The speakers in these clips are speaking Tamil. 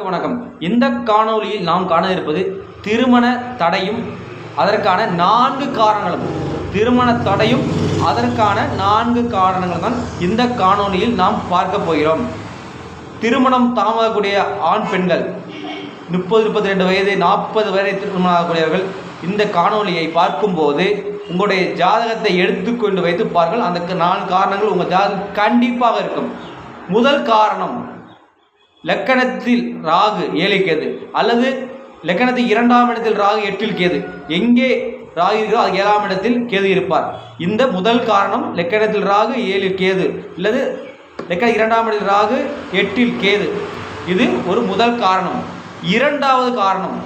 வணக்கம், இந்த காணொளியில் நாம் காண இருப்பது திருமண தடையும் அதற்கான நான்கு காரணங்களும். திருமண தடையும் அதற்கான நான்கு காரணங்கள் தான் இந்த காணொளியில் நாம் பார்க்க போகிறோம். திருமணம் தாமதக்கூடிய ஆண் பெண்கள் முப்பது முப்பத்தி ரெண்டு வயது நாற்பது வயதை திருமணம் ஆகக்கூடியவர்கள் இந்த காணொளியை பார்க்கும்போது உங்களுடைய ஜாதகத்தை எடுத்துக்கொண்டு வைத்து பாருங்கள். அந்த நான்கு காரணங்கள் உங்கள் ஜாதகம் கண்டிப்பாக இருக்கும். முதல் காரணம் லக்கணத்தில் ராகு ஏழு கேது அல்லது லக்கணத்தில் இரண்டாம் இடத்தில் ராகு எட்டில் கேது? எங்கே ராகு இருக்கிறோ அது ஏழாம் இடத்தில் கேது இருப்பார். இந்த முதல் காரணம் லக்கணத்தில் ராகு ஏழில் கேது. அல்லது லக்கண இரண்டாம் இடத்தில் ராகு எட்டில் கேது. இது ஒரு முதல் காரணம். இரண்டாவது காரணம்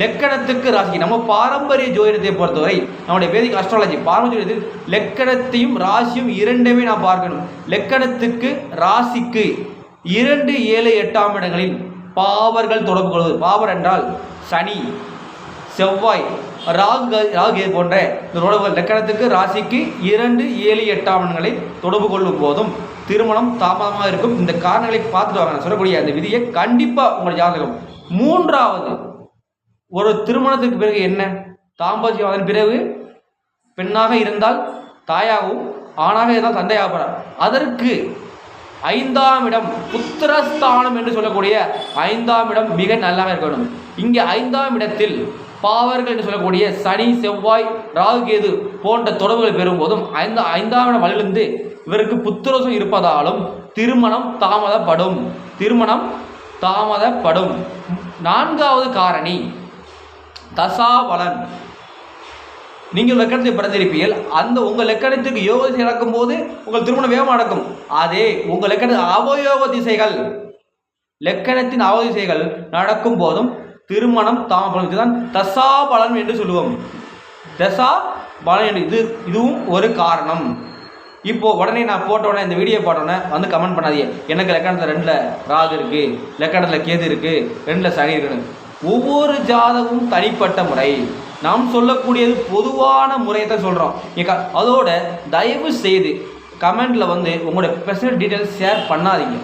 லக்கணத்துக்கு ராசி நம்ம பாரம்பரிய ஜோதிடத்தை பொறுத்தவரை நம்முடைய வேதிக் அஸ்ட்ராலஜி பாரம்பரிய ஜோதிடத்தில் லக்கணத்தையும் ராசியும் இரண்டுமே நாம் பார்க்கணும். லக்கணத்துக்கு ராசிக்கு. இரண்டு ஏழு எட்டாம் இடங்களில் பாவர்கள் தொடர்பு கொள்வது. பாவர் என்றால் சனி செவ்வாய் ராகு ராகு போன்ற இந்த லக்கணத்துக்கு ராசிக்கு இரண்டு ஏழு எட்டாம் இடங்களை தொடர்பு கொள்ளும் போதும் திருமணம் தாமதமாக இருக்கும். இந்த காரணங்களை பார்த்துட்டு வாங்க. நான் சொல்லக்கூடிய அந்த விதியை கண்டிப்பாக உங்கள் ஜாதகம். மூன்றாவது ஒரு திருமணத்துக்கு பிறகு என்ன? தாம்பத்தியம் அதன் பிறகு பெண்ணாக இருந்தால் தாயாகவும் ஆணாக இருந்தால் தந்தையாகிறார் அதற்கு ஐந்தாம் இடம் புத்திரஸ்தானம் என்று சொல்லக்கூடிய ஐந்தாம் இடம் மிக நல்லாக இருக்கணும். இங்கே ஐந்தாம் இடத்தில் பாவர்கள் என்று சொல்லக்கூடிய சனி செவ்வாய் ராகு கேது போன்ற தொடர்புகள் பெறும்போதும் ஐந்த ஐந்தாம் இடம் வலிலிருந்து இவருக்கு புத்திரசம் இருப்பதாலும் திருமணம் தாமதப்படும். திருமணம் தாமதப்படும். நான்காவது காரணி தசாவலன் நீங்கள் லக்கணத்தை பிறந்திருப்பீர்கள். அந்த உங்கள் லக்கணத்துக்கு யோக திசை நடக்கும் போது உங்கள் திருமணம் வேகம் நடக்கும். அதே உங்கள் லக்கண அவயோக திசைகள் லக்கணத்தின் அவ திசைகள் நடக்கும் போதும் திருமணம் தாமதம் இதுதான் தசா பலன் என்று சொல்லுவோம். தசா பலன் என்று இது இதுவும் ஒரு காரணம். இப்போ உடனே நான் போட்டோடனே இந்த வீடியோ போட்டோன்னே வந்து கமெண்ட் பண்ணாதீங்க. எனக்கு லக்கணத்தில் ரெண்டில் ராகு இருக்குது லக்கணத்தில் கேது இருக்குது ரெண்டில் சனி இருக்குன்னு. ஒவ்வொரு ஜாதகமும் தனிப்பட்ட முறை. நாம் சொல்லக்கூடியது பொதுவான முறையை தான் சொல்கிறோம் ஏக்கா அதோட தயவு செய்து கமெண்டில் வந்து உங்களோட பர்சனல் டீட்டெயில்ஸ் ஷேர் பண்ணாதீங்க.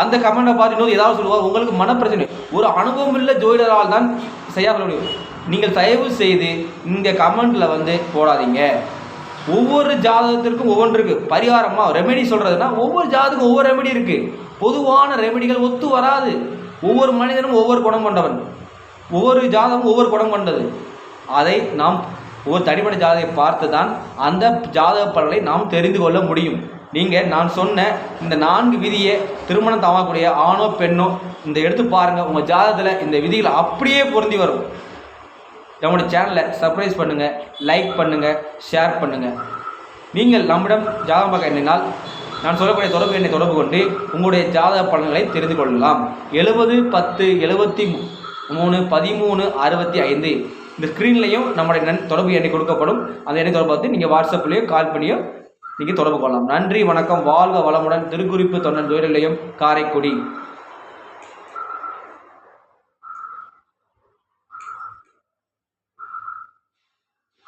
அந்த கமெண்ட்டை பார்த்துட்டு ஏதாவது சொல்லுவார் உங்களுக்கு மனப்பிரச்சனை. ஒரு அனுபவம் இல்லை ஜோதிடரால் தான் செய்ய முடியும். நீங்கள் தயவு செய்து இந்த கமெண்ட்டில் வந்து போடாதீங்க. ஒவ்வொரு ஜாதகத்திற்கும் ஒவ்வொன்று இருக்குது பரிகாரமாக ரெமெடி சொல்கிறதுனா ஒவ்வொரு ஜாதகம் ஒவ்வொரு ரெமெடி இருக்குது பொதுவான ரெமெடிகள் ஒத்து வராது. ஒவ்வொரு மனிதனும் ஒவ்வொரு குணம் கொண்டவன். ஒவ்வொரு ஜாதகமும் ஒவ்வொரு குணம் கொண்டது. அதை நாம் ஒவ்வொரு தனிப்பட்ட ஜாதகத்தை பார்த்து தான் அந்த ஜாதக பலனை நாம் தெரிந்து கொள்ள முடியும். நீங்கள் நான் சொன்ன இந்த நான்கு விதியை திருமணம் தாமக்கூடிய ஆணோ பெண்ணோ இந்த எடுத்து பாருங்கள் உங்கள் ஜாதகத்தில் இந்த விதிகள் அப்படியே பொருந்தி வரும். நம்முடைய சேனலை சர்ப்ரைஸ் பண்ணுங்கள் லைக் பண்ணுங்கள் ஷேர் பண்ணுங்கள் நீங்கள் நம்மிடம் ஜாதகம் பார்க்க எண்ணினால் நான் சொல்லக்கூடிய தொடர்பு எண்ணை தொடர்பு கொண்டு உங்களுடைய ஜாதக பலன்களை தெரிந்து கொள்ளலாம். எழுபது பத்து எழுபத்தி மூணு பதிமூணு அறுபத்தி ஐந்து. இந்த ஸ்க்ரீன்லையும் நம்முடைய நன் தொடர்பு எண்ணை கொடுக்கப்படும். அந்த எண்ணை தொடர்பு பார்த்து நீங்கள் வாட்ஸ்அப்லேயோ கால் பண்ணியோ நீங்கள் தொடர்பு கொள்ளலாம். நன்றி வணக்கம். வாழ்க வளமுடன். திருக்குறிப்பு தொண்டன் துயர் காரைக்குடி.